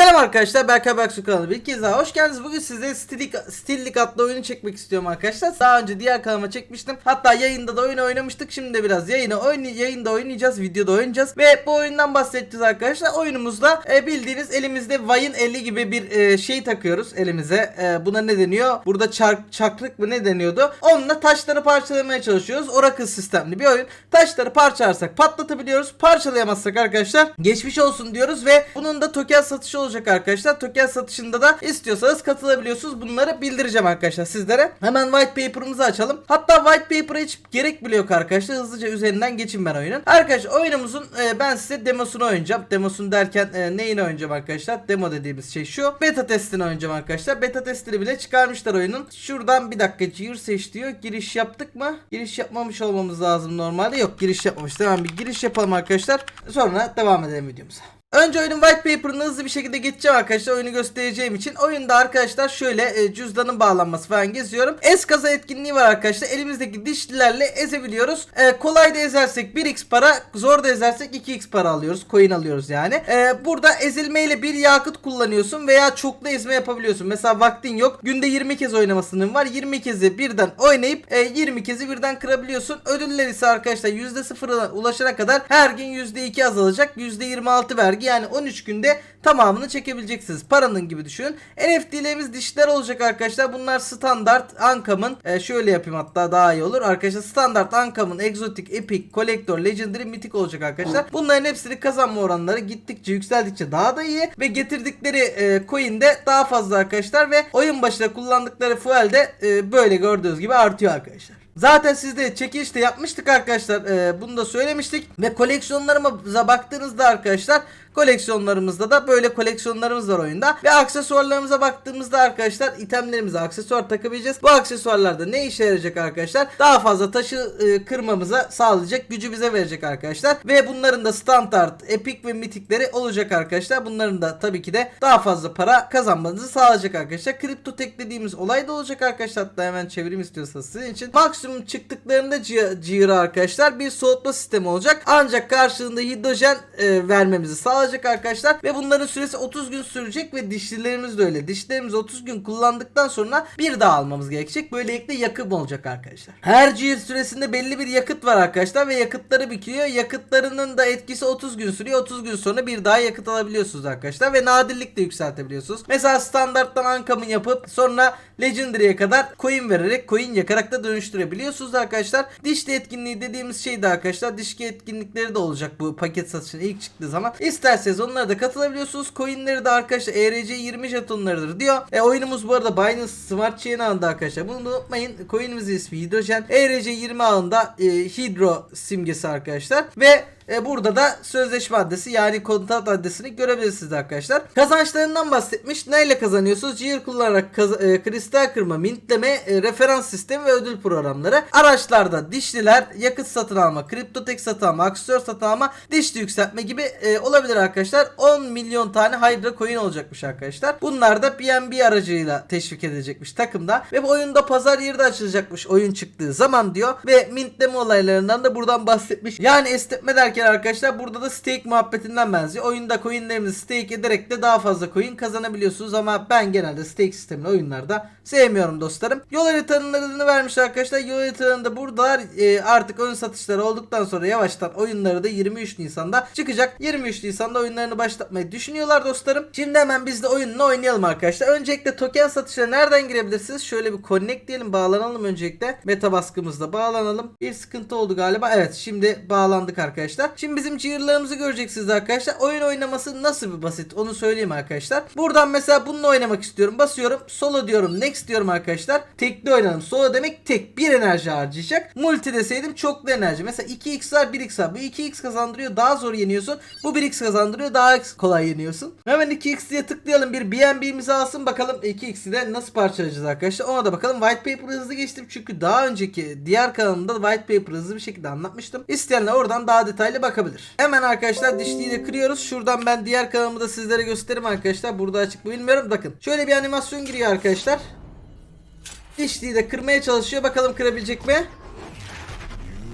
Selam arkadaşlar Berkay Berksu kanalı bir kez daha hoş geldiniz. Bugün size Stillik, Stillik adlı oyunu çekmek istiyorum arkadaşlar. Daha önce diğer kanalıma çekmiştim. Hatta yayında da oyunu oynamıştık. Şimdi de biraz yayını oyn yayında oynayacağız, videoda oynayacağız. Ve bu oyundan bahsedeceğiz arkadaşlar. Oyunumuzda e, bildiğiniz elimizde Vay'ın eli gibi bir e, şey takıyoruz elimize. E, buna ne deniyor? Burada çark, çaklık mı ne deniyordu? Onunla taşları parçalamaya çalışıyoruz. Oracle sistemli bir oyun. Taşları parçalarsak patlatabiliyoruz. Parçalayamazsak arkadaşlar geçmiş olsun diyoruz ve bunun da token satışı olacak arkadaşlar. Token satışında da istiyorsanız katılabiliyorsunuz. Bunları bildireceğim arkadaşlar sizlere. Hemen white paper'ımızı açalım. Hatta white paper'a hiç gerek bile yok arkadaşlar. Hızlıca üzerinden geçin ben oyunun. Arkadaşlar oyunumuzun e, ben size demosunu oynayacağım. Demosunu derken e, neyini oynayacağım arkadaşlar? Demo dediğimiz şey şu. Beta testini oynayacağım arkadaşlar. Beta testini bile çıkarmışlar oyunun. Şuradan bir dakika gir seç diyor. Giriş yaptık mı? Giriş yapmamış olmamız lazım normalde. Yok giriş yapmamış. Hemen bir giriş yapalım arkadaşlar. Sonra devam edelim videomuza. Önce oyunun white paper'ını hızlı bir şekilde geçeceğim arkadaşlar oyunu göstereceğim için. Oyunda arkadaşlar şöyle e, cüzdanın bağlanması falan geziyorum. Es kaza etkinliği var arkadaşlar. Elimizdeki dişlilerle ezebiliyoruz. E, kolay da ezersek 1x para, zor da ezersek 2x para alıyoruz. Coin alıyoruz yani. E, burada ezilmeyle bir yakıt kullanıyorsun veya çoklu ezme yapabiliyorsun. Mesela vaktin yok. Günde 20 kez oynama sınırın var. 20 kezi birden oynayıp e, 20 kezi birden kırabiliyorsun. Ödüller ise arkadaşlar %0'a ulaşana kadar her gün %2 azalacak. %26 vergi yani 13 günde tamamını çekebileceksiniz. Paranın gibi düşünün. NFT'lerimiz dişler olacak arkadaşlar. Bunlar standart Ankam'ın e, şöyle yapayım hatta daha iyi olur. Arkadaşlar standart Ankam'ın egzotik, epic, collector, legendary, mythic olacak arkadaşlar. Bunların hepsini kazanma oranları gittikçe yükseldikçe daha da iyi ve getirdikleri e, coin de daha fazla arkadaşlar ve oyun başında kullandıkları fuel de e, böyle gördüğünüz gibi artıyor arkadaşlar. Zaten sizde çekilişte yapmıştık arkadaşlar. Ee, bunu da söylemiştik. Ve koleksiyonlarımıza baktığınızda arkadaşlar koleksiyonlarımızda da böyle koleksiyonlarımız var oyunda. Ve aksesuarlarımıza baktığımızda arkadaşlar itemlerimize aksesuar takabileceğiz. Bu aksesuarlarda ne işe yarayacak arkadaşlar? Daha fazla taşı e, kırmamıza sağlayacak gücü bize verecek arkadaşlar. Ve bunların da standart, epic ve mitikleri olacak arkadaşlar. Bunların da tabii ki de daha fazla para kazanmanızı sağlayacak arkadaşlar. Kripto tek dediğimiz olay da olacak arkadaşlar. Hatta hemen çevireyim istiyorsanız sizin için. Maksimum çıktıklarında Jira arkadaşlar bir soğutma sistemi olacak. Ancak karşılığında hidrojen e, vermemizi sağlayacak arkadaşlar. Ve bunların süresi 30 gün sürecek ve dişlilerimiz de öyle. Dişlerimizi 30 gün kullandıktan sonra bir daha almamız gerekecek. Böylelikle yakıt olacak arkadaşlar. Her Jira süresinde belli bir yakıt var arkadaşlar ve yakıtları bitiyor. Yakıtlarının da etkisi 30 gün sürüyor. 30 gün sonra bir daha yakıt alabiliyorsunuz arkadaşlar ve nadirlik de yükseltebiliyorsunuz. Mesela standarttan Ankam'ın yapıp sonra Legendary'e kadar coin vererek coin yakarak da dönüştürebiliyorsunuz arkadaşlar. Dişli etkinliği dediğimiz şey arkadaşlar dişli etkinlikleri de olacak bu paket satışına ilk çıktığı zaman. İsterseniz onlara da katılabiliyorsunuz. Coinleri de arkadaşlar ERC 20 jetonlarıdır diyor. E oyunumuz bu arada Binance Smart Chain ağında arkadaşlar. Bunu da unutmayın. Coin'imizin ismi Hidrojen. ERC 20 ağında e, Hydro simgesi arkadaşlar. Ve e, burada da sözleşme adresi yani kontrat adresini görebilirsiniz arkadaşlar. Kazançlarından bahsetmiş. Neyle kazanıyorsunuz? Gear kullanarak kaz- e, kristal kırma, mintleme, e, referans sistemi ve ödül programları. Araçlarda dişliler, yakıt satın alma, kriptotek satın alma, aksesuar satın alma, dişli yükseltme gibi e, olabilir arkadaşlar. 10 milyon tane Hydra coin olacakmış arkadaşlar. Bunlar da BNB aracıyla teşvik edilecekmiş takımda. Ve bu oyunda pazar yeri de açılacakmış oyun çıktığı zaman diyor. Ve mintleme olaylarından da buradan bahsetmiş. Yani esnetme derken arkadaşlar burada da stake muhabbetinden benziyor. Oyunda coinlerimizi stake ederek de daha fazla coin kazanabiliyorsunuz ama ben genelde stake sistemli oyunlarda sevmiyorum dostlarım. Yol haritanın adını vermiş arkadaşlar. Yol haritanında buradalar e, artık ön satışları olduktan sonra yavaştan oyunları da 23 Nisan'da çıkacak. 23 Nisan'da oyunlarını başlatmayı düşünüyorlar dostlarım. Şimdi hemen biz de oyununu oynayalım arkadaşlar. Öncelikle token satışına nereden girebilirsiniz? Şöyle bir connect diyelim bağlanalım öncelikle. Meta baskımızda bağlanalım. Bir sıkıntı oldu galiba. Evet şimdi bağlandık arkadaşlar. Şimdi bizim cheer'larımızı göreceksiniz arkadaşlar. Oyun oynaması nasıl bir basit onu söyleyeyim arkadaşlar. Buradan mesela bununla oynamak istiyorum. Basıyorum. Solo diyorum. Next diyorum arkadaşlar. Tekli oynayalım. Solo demek tek. Bir enerji harcayacak. Multi deseydim çoklu enerji. Mesela 2x var 1x var. Bu 2x kazandırıyor. Daha zor yeniyorsun. Bu 1x kazandırıyor. Daha kolay yeniyorsun. Hemen 2x diye tıklayalım. Bir BNB'mizi alsın bakalım 2x'i de nasıl parçalayacağız arkadaşlar. Ona da bakalım. White Paper'ı hızlı geçtim. Çünkü daha önceki diğer kanalımda White Paper'ı hızlı bir şekilde anlatmıştım. İsteyenler oradan daha detaylı bakabilir. Hemen arkadaşlar dişliyi de kırıyoruz. Şuradan ben diğer kanalımı da sizlere göstereyim arkadaşlar. Burada açık mı bilmiyorum. Bakın. Şöyle bir animasyon giriyor arkadaşlar. Dişliyi de kırmaya çalışıyor. Bakalım kırabilecek mi?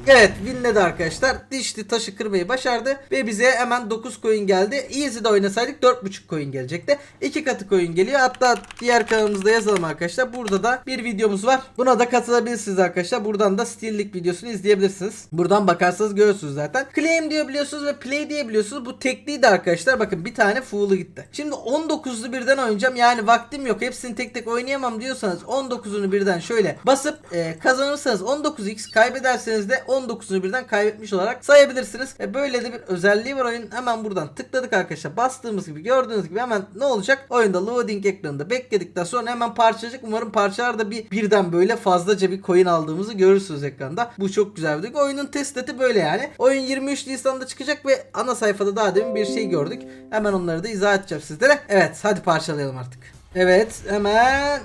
Evet winledi arkadaşlar. Dişli taşı kırmayı başardı. Ve bize hemen 9 coin geldi. Easy'de oynasaydık 4.5 coin gelecekti. 2 katı coin geliyor. Hatta diğer kanalımızda yazalım arkadaşlar. Burada da bir videomuz var. Buna da katılabilirsiniz arkadaşlar. Buradan da Steel'lik videosunu izleyebilirsiniz. Buradan bakarsanız görürsünüz zaten. Claim diyebiliyorsunuz ve play diyebiliyorsunuz. Bu tekliydi arkadaşlar. Bakın bir tane full'u gitti. Şimdi 19'lu birden oynayacağım. Yani vaktim yok. Hepsini tek tek oynayamam diyorsanız 19'unu birden şöyle basıp e, kazanırsanız 19x kaybederseniz de 19'unu birden kaybetmiş olarak sayabilirsiniz. E, böyle de bir özelliği var oyunun. Hemen buradan tıkladık arkadaşlar. Bastığımız gibi gördüğünüz gibi hemen ne olacak? Oyunda loading ekranında bekledikten sonra hemen parçacık. Umarım parçalarda bir birden böyle fazlaca bir coin aldığımızı görürsünüz ekranda. Bu çok güzel bir duygu. Oyunun test seti böyle yani. Oyun 23 Nisan'da çıkacak ve ana sayfada daha demin bir şey gördük. Hemen onları da izah edeceğim sizlere. Evet hadi parçalayalım artık. Evet hemen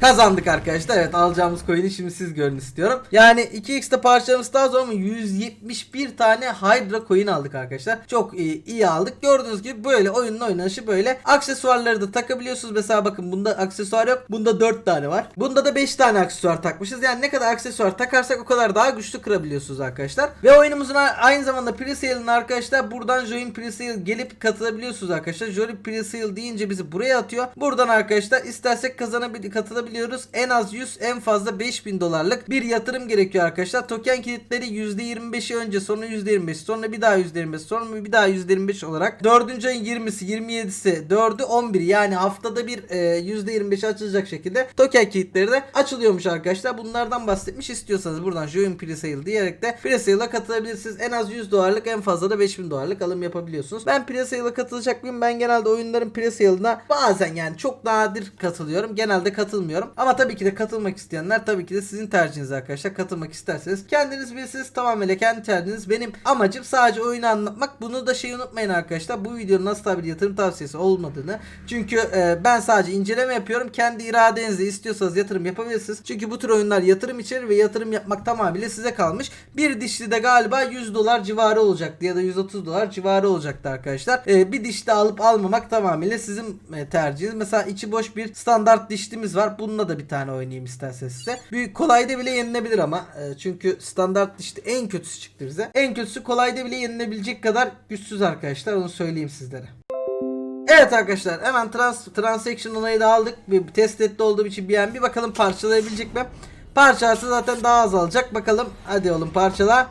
Kazandık arkadaşlar. Evet alacağımız coin'i şimdi siz görün istiyorum. Yani 2x'te parçalarımız daha zor ama 171 tane Hydra coin aldık arkadaşlar. Çok iyi, iyi aldık. Gördüğünüz gibi böyle oyunun oynanışı böyle. Aksesuarları da takabiliyorsunuz. Mesela bakın bunda aksesuar yok. Bunda 4 tane var. Bunda da 5 tane aksesuar takmışız. Yani ne kadar aksesuar takarsak o kadar daha güçlü kırabiliyorsunuz arkadaşlar. Ve oyunumuzun aynı zamanda pre-sale'ın arkadaşlar buradan join pre-sale gelip katılabiliyorsunuz arkadaşlar. Join pre-sale deyince bizi buraya atıyor. Buradan arkadaşlar istersek kazanabilir katılabiliyoruz. En az 100 en fazla 5000 dolarlık bir yatırım gerekiyor arkadaşlar. Token kilitleri %25'i önce sonra %25 sonra bir daha %25 sonra bir daha %25 olarak 4. ayın 20'si 27'si 4'ü 11 yani haftada bir e, %25 açılacak şekilde token kilitleri de açılıyormuş arkadaşlar. Bunlardan bahsetmiş istiyorsanız buradan join pre-sale diyerek de pre-sale'a katılabilirsiniz. En az 100 dolarlık en fazla da 5000 dolarlık alım yapabiliyorsunuz. Ben pre-sale'a katılacak mıyım? Ben genelde oyunların pre-sale'ına bazen yani çok nadir katılıyorum. Genelde katılmıyorum. Ama tabii ki de katılmak isteyenler tabii ki de sizin tercihiniz arkadaşlar. Katılmak isterseniz kendiniz bilirsiniz. Tamamen kendi tercihiniz. Benim amacım sadece oyunu anlatmak. Bunu da şey unutmayın arkadaşlar. Bu videonun asla bir yatırım tavsiyesi olmadığını. Çünkü e, ben sadece inceleme yapıyorum. Kendi iradenizle istiyorsanız yatırım yapabilirsiniz. Çünkü bu tür oyunlar yatırım içerir ve yatırım yapmak tamamıyla size kalmış. Bir dişli de galiba 100 dolar civarı olacaktı ya da 130 dolar civarı olacaktı arkadaşlar. E, bir dişli alıp almamak tamamıyla sizin e, tercihiniz. Mesela içi boş bir standart dişlimiz var. Bununla da bir tane oynayayım isterseniz size. Büyük kolayda bile yenilebilir ama. E, çünkü standart dişli en kötüsü çıktı bize. En kötüsü kolayda bile yenilebilecek kadar güçsüz arkadaşlar. Onu söyleyeyim sizlere. Evet arkadaşlar hemen trans transaction onayı da aldık. Bir test etti olduğum için bir bakalım parçalayabilecek mi? Parçası zaten daha az alacak. Bakalım hadi oğlum parçala.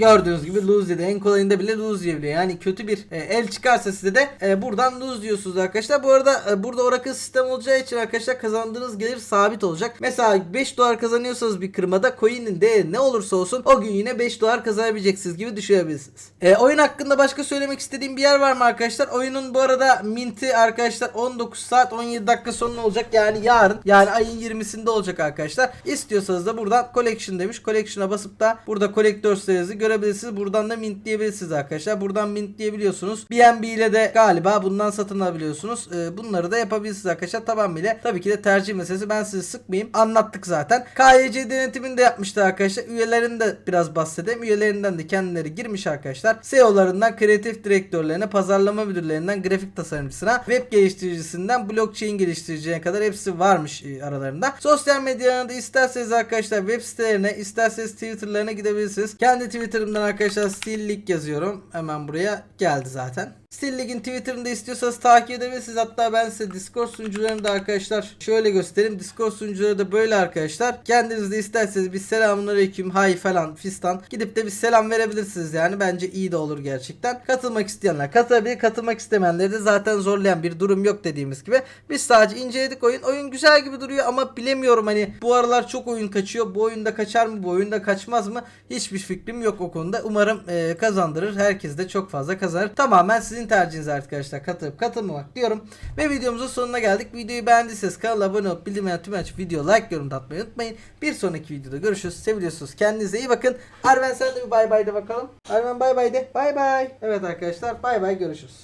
Gördüğünüz gibi lose dedi. En kolayında bile lose diyebiliyor. Yani kötü bir e, el çıkarsa size de e, buradan lose diyorsunuz arkadaşlar. Bu arada e, burada Oracle sistem olacağı için arkadaşlar kazandığınız gelir sabit olacak. Mesela 5 dolar kazanıyorsanız bir kırmada coin'in değeri ne olursa olsun o gün yine 5 dolar kazanabileceksiniz gibi düşünebilirsiniz. E, oyun hakkında başka söylemek istediğim bir yer var mı arkadaşlar? Oyunun bu arada minti arkadaşlar 19 saat 17 dakika sonra olacak. Yani yarın yani ayın 20'sinde olacak arkadaşlar. İstiyorsanız da buradan collection demiş. Collection'a basıp da burada collector serisi görebilirsiniz. Buradan da mint diyebilirsiniz arkadaşlar. Buradan mint diyebiliyorsunuz. BNB ile de galiba bundan satın alabiliyorsunuz. Ee, bunları da yapabilirsiniz arkadaşlar. Tamamıyla tabii ki de tercih meselesi. Ben sizi sıkmayayım. Anlattık zaten. KYC denetimini de yapmıştı arkadaşlar. Üyelerini de biraz bahsedeyim. Üyelerinden de kendileri girmiş arkadaşlar. CEO'larından kreatif direktörlerine, pazarlama müdürlerinden grafik tasarımcısına, web geliştiricisinden blockchain geliştiriciye kadar hepsi varmış e, aralarında. Sosyal medyalarında isterseniz arkadaşlar web sitelerine, isterseniz Twitter'larına gidebilirsiniz. Kendi Twitter'ımdan arkadaşlar Stillik yazıyorum. Hemen buraya geldi zaten. Stillig'in Twitter'ında istiyorsanız takip edebilirsiniz. Hatta ben size Discord sunucularını da arkadaşlar şöyle göstereyim. Discord sunucuları da böyle arkadaşlar. Kendiniz de isterseniz bir selamünaleyküm, hay falan fistan gidip de bir selam verebilirsiniz yani. Bence iyi de olur gerçekten. Katılmak isteyenler katılabilir. Katılmak istemeyenleri de zaten zorlayan bir durum yok dediğimiz gibi. Biz sadece inceledik oyun. Oyun güzel gibi duruyor ama bilemiyorum hani bu aralar çok oyun kaçıyor. Bu oyunda kaçar mı? Bu oyunda kaçmaz mı? Hiçbir fikrim yok o konuda. Umarım e, kazandırır. Herkes de çok fazla kazanır. Tamamen sizin tercihiniz arkadaşlar. Katılıp katılmamak diyorum. Ve videomuzun sonuna geldik. Videoyu beğendiyseniz kanala abone olup bildirimleri tüm açıp video like yorum da atmayı unutmayın. Bir sonraki videoda görüşürüz. Seviliyorsunuz. Kendinize iyi bakın. Arven sen de bir bay bay de bakalım. Arven bay bay de. Bay bay. Evet arkadaşlar bay bay görüşürüz.